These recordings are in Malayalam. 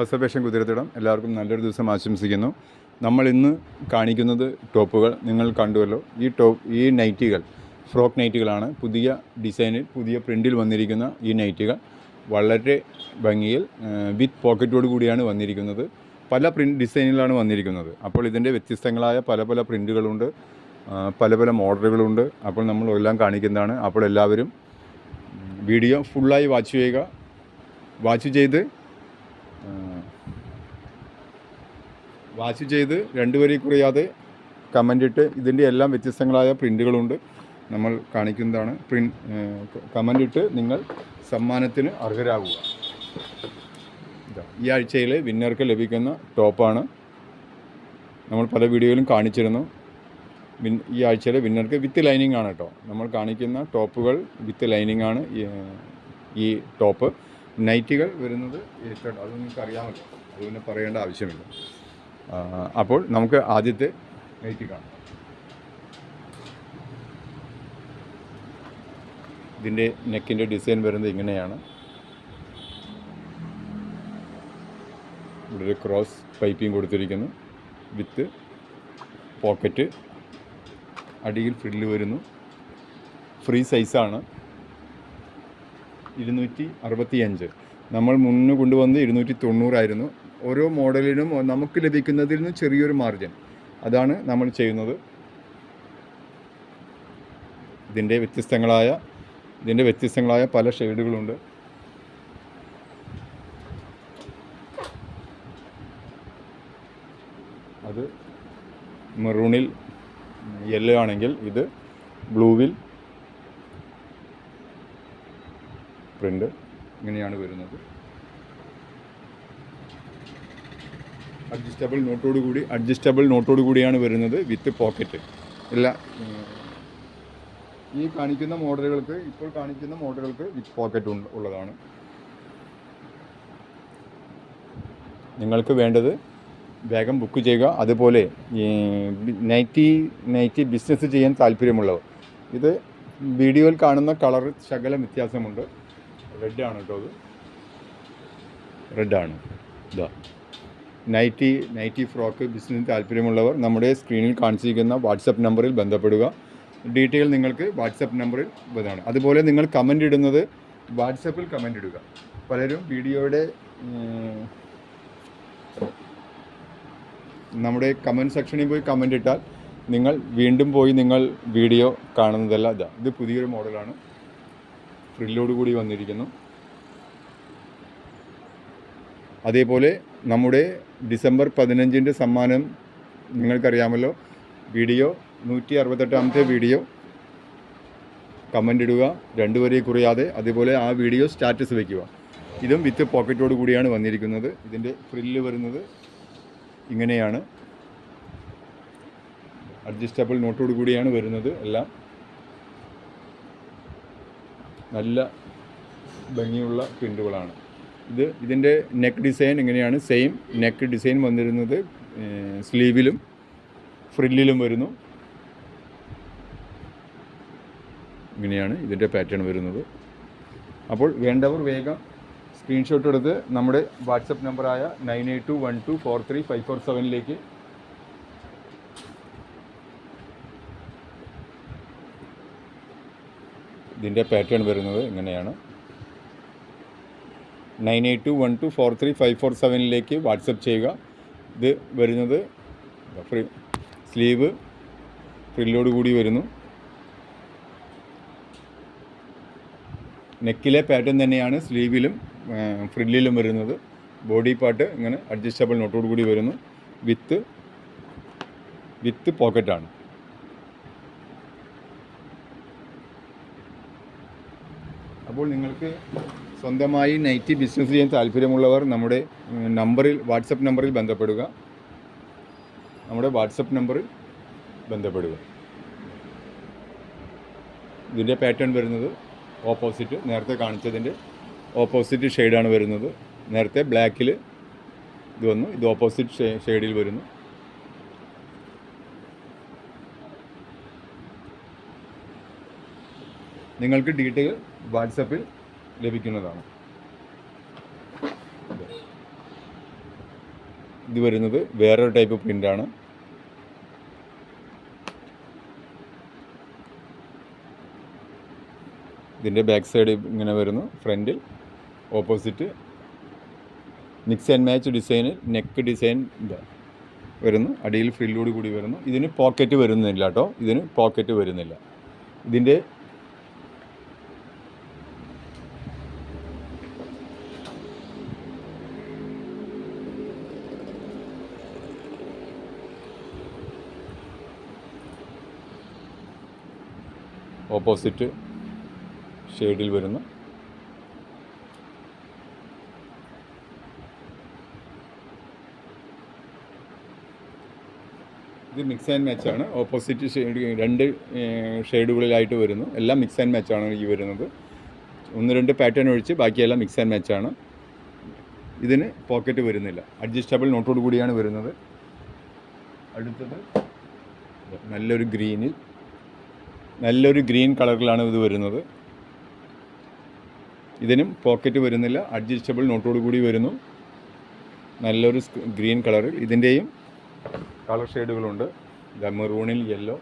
ഒബ്സർവേഷൻ കുതിരത്തിടം എല്ലാവർക്കും നല്ലൊരു ദിവസം ആശംസിക്കുന്നു. നമ്മൾ ഇന്ന് കാണിക്കുന്നത് ടോപ്പുകൾ നിങ്ങൾ കണ്ടുവല്ലോ. ഈ ടോപ്പ് ഈ നൈറ്റികൾ ഫ്രോക്ക് നൈറ്റികളാണ്. പുതിയ ഡിസൈനിൽ പുതിയ പ്രിന്റിൽ വന്നിരിക്കുന്ന ഈ നൈറ്റികൾ. വളരെ ഭംഗിയിൽ വിത്ത് പോക്കറ്റോട് കൂടിയാണ് വന്നിരിക്കുന്നത്. പല പ്രിന്റ് ഡിസൈനിലാണ് വന്നിരിക്കുന്നത്. അപ്പോൾ ഇതിന്റെ വ്യത്യസ്തങ്ങളായ പല പല പ്രിന്റുകളുണ്ട് പല പല മോഡലുകളുണ്ട്. അപ്പോൾ നമ്മൾ എല്ലാം കാണിക്കുന്നതാണ്. അപ്പോൾ എല്ലാവരും വീഡിയോ ഫുള്ളായി വാച്ച് ചെയ്യുക. വാച്ച് ചെയ്ത് വാച്ച് ചെയ്ത് രണ്ടുപേരെ കുറയാതെ കമന്റ് ഇട്ട് ഇതിന്റെ എല്ലാം വ്യത്യസ്തങ്ങളായ പ്രിന്റുകളുണ്ട് നമ്മൾ കാണിക്കുന്നതാണ്. പ്രിൻ കമന്റ് ഇട്ട് നിങ്ങൾ സമ്മാനത്തിന് അർഹരാകുക. ഈ ആഴ്ചയിലെ വിന്നർക്ക് ലഭിക്കുന്ന ടോപ്പാണ് നമ്മൾ പല വീഡിയോയിലും കാണിച്ചിരുന്നു. വിൻ ഈ ആഴ്ചയിലെ വിന്നർക്ക് വിത്ത് ലൈനിങ് ആണ് കേട്ടോ നമ്മൾ കാണിക്കുന്ന ടോപ്പുകൾ വിത്ത് ലൈനിങ് ആണ് ഈ ടോപ്പ് നൈറ്റികൾ വരുന്നത് ഏറ്റവും അത് നിങ്ങൾക്ക് അറിയാമല്ലോ അത് പിന്നെ പറയേണ്ട ആവശ്യമില്ല. അപ്പോൾ നമുക്ക് ആദ്യത്തെ നൈറ്റി കാണാം. ഇതിന്റെ നെക്കിന്റെ ഡിസൈൻ വരുന്നത് ഇങ്ങനെയാണ്. ഇവിടെ ഒരു ക്രോസ് പൈപ്പിംഗ് കൊടുത്തിരിക്കുന്നു. With pocket. അടിയിൽ ഫ്രില്ല് വരുന്നു. ഫ്രീ സൈസാണ്. ഇരുന്നൂറ്റി അറുപത്തി അഞ്ച് നമ്മൾ മുന്ന് കൊണ്ടുവന്ന് ഇരുന്നൂറ്റി തൊണ്ണൂറായിരുന്നു ഓരോ മോഡലിനും നമുക്ക് ലഭിക്കുന്നതിൽ നിന്ന് ചെറിയൊരു മാർജിൻ. അതാണ് നമ്മൾ ചെയ്യുന്നത്. ഇതിന്റെ വ്യത്യസ്തങ്ങളായ ഇതിന്റെ വ്യത്യസ്തങ്ങളായ പല ഷെയ്ഡുകളുണ്ട്. അത് മെറൂണിൽ യെല്ലോ ആണെങ്കിൽ ഇത് ബ്ലൂവിൽ പ്രിന്റ് ഇങ്ങനെയാണ് വരുന്നത്. അഡ്ജസ്റ്റബിൾ നോട്ടോട് കൂടി അഡ്ജസ്റ്റബിൾ നോട്ടോട് കൂടിയാണ് വരുന്നത് വിത്ത് പോക്കറ്റ് ഇല്ല ഈ കാണിക്കുന്ന മോഡലുകൾക്ക് ഇപ്പോൾ കാണിക്കുന്ന മോഡലുകൾക്ക് വിത്ത് പോക്കറ്റ് ഉള്ളതാണ്. നിങ്ങൾക്ക് വേണ്ടത് വേഗം ബുക്ക് ചെയ്യുക. അതുപോലെ നൈറ്റി നൈറ്റി ബിസിനസ് ചെയ്യാൻ താല്പര്യമുള്ളവർ. ഇത് വീഡിയോയിൽ കാണുന്ന കളർ ശകലം വ്യത്യാസമുണ്ട്. റെഡാണ് കേട്ടോ അത്. റെഡാണ്. ഇതാ നൈറ്റി നൈറ്റി ഫ്രോക്ക് ബിസിനസ് താല്പര്യമുള്ളവർ നമ്മുടെ സ്ക്രീനിൽ കാണിച്ചിരിക്കുന്ന വാട്സപ്പ് നമ്പറിൽ ബന്ധപ്പെടുക. ഡീറ്റെയിൽ നിങ്ങൾക്ക് വാട്സപ്പ് നമ്പറിൽ ഇതാണ്. അതുപോലെ നിങ്ങൾ കമന്റ് ഇടുന്നത് വാട്സപ്പിൽ കമന്റ് ഇടുക. പലരും വീഡിയോയുടെ നമ്മുടെ കമന്റ് സെക്ഷനിൽ പോയി കമന്റ് ഇട്ടാൽ നിങ്ങൾ വീണ്ടും പോയി നിങ്ങൾ വീഡിയോ കാണുന്നതല്ല. ഇതാ ഇത് പുതിയൊരു മോഡലാണ്. ഫ്രില്ലോട് കൂടി വന്നിരിക്കുന്നു അതേപോലെ നമ്മുടെ ഡിസംബർ പതിനഞ്ചിന്റെ സമ്മാനം നിങ്ങൾക്കറിയാമല്ലോ വീഡിയോ നൂറ്റി അറുപത്തെട്ടാമത്തെ വീഡിയോ കമന്റ് ഇടുക രണ്ടുപേരെ കുറയാതെ അതേപോലെ ആ വീഡിയോ സ്റ്റാറ്റസ് വയ്ക്കുക ഇതും വിത്ത് പോക്കറ്റോട് കൂടിയാണ് വന്നിരിക്കുന്നത് ഇതിന്റെ ഫ്രില്ല് വരുന്നത് ഇങ്ങനെയാണ് അഡ്ജസ്റ്റബിൾ നോട്ടോട് കൂടിയാണ് വരുന്നത് എല്ലാം നല്ല ഭംഗിയുള്ള പ്രിന്റുകളാണ് ഇത് ഇതിന്റെ നെക്ക് ഡിസൈൻ എങ്ങനെയാണ്? സെയിം നെക്ക് ഡിസൈൻ വന്നിരുന്നത് സ്ലീവിലും ഫ്രില്ലിലും വരുന്നു. ഇങ്ങനെയാണ് ഇതിന്റെ പാറ്റേൺ വരുന്നത്. അപ്പോൾ വേണ്ടവർ വേഗം സ്ക്രീൻഷോട്ട് എടുത്ത് നമ്മുടെ വാട്സപ്പ് നമ്പറായ nine eight two one two four three five four സെവനിലേക്ക് ഇതിന്റെ പാറ്റേൺ വരുന്നത് ഇങ്ങനെയാണ്. Nine eight two one two four three five four സെവനിലേക്ക് WhatsApp ചെയ്യുക. ഇത് വരുന്നത് ഫ്രീ സ്ലീവ് ഫ്രില്ലോട് കൂടി വരുന്നു. നെക്കിലെ പാറ്റേൺ തന്നെയാണ് സ്ലീവിലും ഫ്രില്ലിലും വരുന്നത്. ബോഡി പാർട്ട് ഇങ്ങനെ അഡ്ജസ്റ്റബിൾ നോട്ടോട് കൂടി വരുന്നു. വിത്ത് വിത്ത് പോക്കറ്റാണ് അപ്പോൾ നിങ്ങൾക്ക് സ്വന്തമായി നൈറ്റി ബിസിനസ് ചെയ്യാൻ താല്പര്യമുള്ളവർ നമ്മുടെ നമ്പറിൽ വാട്സപ്പ് നമ്പറിൽ ബന്ധപ്പെടുക. നമ്മുടെ വാട്സപ്പ് നമ്പറിൽ ബന്ധപ്പെടുക. ഇതിന്റെ പാറ്റേൺ വരുന്നത് ഓപ്പോസിറ്റ്. നേരത്തെ കാണിച്ചതിന്റെ ഓപ്പോസിറ്റ് ഷെയ്ഡാണ് വരുന്നത്. നേരത്തെ ബ്ലാക്കിൽ ഇത് വന്നു. ഇത് ഓപ്പോസിറ്റ് ഷെയ്ഡിൽ വരുന്നു. നിങ്ങൾക്ക് ഡീറ്റെയിൽ വാട്സപ്പിൽ ലഭിക്കുന്നതാണ്. ഇത് വരുന്നത് വേറൊരു ടൈപ്പ് പ്രിന്റാണ് ഇതിന്റെ ബാക്ക് സൈഡ് ഇങ്ങനെ വരുന്നു ഫ്രണ്ടിൽ ഓപ്പോസിറ്റ് മിക്സ് ആൻഡ് മാച്ച് ഡിസൈനിൽ നെക്ക് ഡിസൈൻ വരുന്നു അടിയിൽ ഫ്രില്ലോട് കൂടി വരുന്നു. ഇതിന് പോക്കറ്റ് വരുന്നില്ല കേട്ടോ ഇതിന് പോക്കറ്റ് വരുന്നില്ല. ഇതിന്റെ ഓപ്പോസിറ്റ് ഷെയ്ഡിൽ വരുന്നു. ഇത് മിക്സ് ആൻഡ് മാച്ച് ആണ്. ഓപ്പോസിറ്റ് ഷെയ്ഡ് രണ്ട് ഷെയ്ഡുകളിലായിട്ട് വരുന്നു. എല്ലാം മിക്സ് ആൻഡ് മാച്ച് ആണ് ഈ വരുന്നത്. ഒന്ന് രണ്ട് പാറ്റേൺ ഒഴിച്ച് ബാക്കിയെല്ലാം മിക്സ് ആൻഡ് മാച്ച് ആണ്. ഇതിന് പോക്കറ്റ് വരുന്നില്ല. അഡ്ജസ്റ്റബിൾ നോട്ടോട് കൂടിയാണ് വരുന്നത്. അടുത്തത് നല്ലൊരു ഗ്രീനിൽ നല്ലൊരു ഗ്രീൻ കളറിലാണ് ഇത് വരുന്നത്. ഇതിനും പോക്കറ്റ് വരുന്നില്ല. അഡ്ജസ്റ്റബിൾ നോട്ടോട് കൂടി വരുന്നു. നല്ലൊരു ഗ്രീൻ കളറിൽ ഇതിന്റെയും കളർ ഷെയ്ഡുകളുണ്ട്. ഗമറൂണിൽ മെറൂണിൽ യെല്ലോ.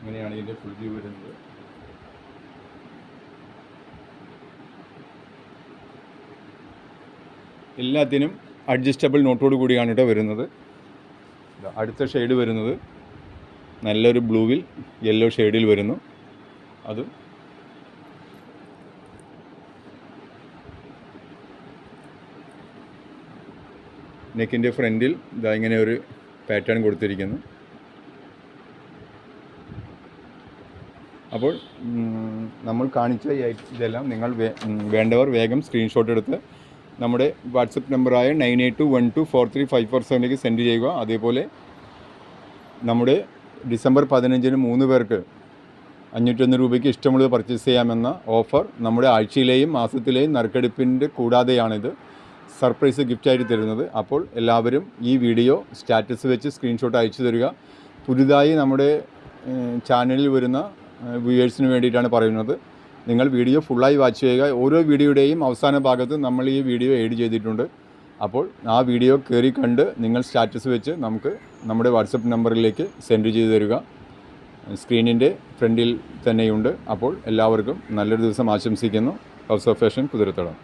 ഇങ്ങനെയാണ് ഇതിന്റെ ഫുൾ വ്യൂ വരുന്നത്. എല്ലാത്തിനും അഡ്ജസ്റ്റബിൾ നോട്ടോട് കൂടിയാണ് കേട്ടോ വരുന്നത്. അടുത്ത ഷെയ്ഡ് വരുന്നത് നല്ലൊരു ബ്ലൂവിൽ യെല്ലോ ഷെയ്ഡിൽ വരുന്നു. അത് നെക്കിന്റെ ഫ്രണ്ടിൽ ഇതാ ഇങ്ങനെ ഒരു പാറ്റേൺ കൊടുത്തിരിക്കുന്നു. അപ്പോൾ നമ്മൾ കാണിച്ച ഇതെല്ലാം നിങ്ങൾ വേണ്ടവർ വേഗം സ്ക്രീൻഷോട്ട് എടുത്ത് നമ്മുടെ വാട്സപ്പ് നമ്പറായ nine eight two one two four three five four സെവനിലേക്ക് send ചെയ്യുക. അതേപോലെ നമ്മുടെ ഡിസംബർ പതിനഞ്ചിന് മൂന്ന് പേർക്ക് അഞ്ഞൂറ്റൊന്ന് രൂപയ്ക്ക് ഇഷ്ടമുള്ളത് പർച്ചേസ് ചെയ്യാമെന്ന ഓഫർ നമ്മുടെ ആഴ്ചയിലെയും മാസത്തിലെയും നറുക്കെടുപ്പിന്റെ കൂടാതെയാണിത്. സർപ്രൈസ് ഗിഫ്റ്റായിട്ട് തരുന്നത്. അപ്പോൾ എല്ലാവരും ഈ വീഡിയോ സ്റ്റാറ്റസ് വെച്ച് സ്ക്രീൻഷോട്ട് അയച്ചു തരിക. പുതുതായി നമ്മുടെ ചാനലിൽ വരുന്ന വ്യൂവേഴ്സിന് വേണ്ടിയിട്ടാണ് പറയുന്നത്. നിങ്ങൾ വീഡിയോ ഫുള്ളായി വാച്ച് ചെയ്യുക. ഓരോ വീഡിയോയുടെയും അവസാന ഭാഗത്ത് നമ്മൾ ഈ വീഡിയോ എഡ് ചെയ്തിട്ടുണ്ട്. അപ്പോൾ ആ വീഡിയോ കയറി കണ്ട് നിങ്ങൾ സ്റ്റാറ്റസ് വെച്ച് നമുക്ക് നമ്മുടെ വാട്സപ്പ് നമ്പറിലേക്ക് സെൻഡ് ചെയ്ത് തരിക. സ്ക്രീനിന്റെ ഫ്രണ്ടിൽ തന്നെയുണ്ട്. അപ്പോൾ എല്ലാവർക്കും നല്ലൊരു ദിവസം ആശംസിക്കുന്നു. House of fashion Kuthirathadam.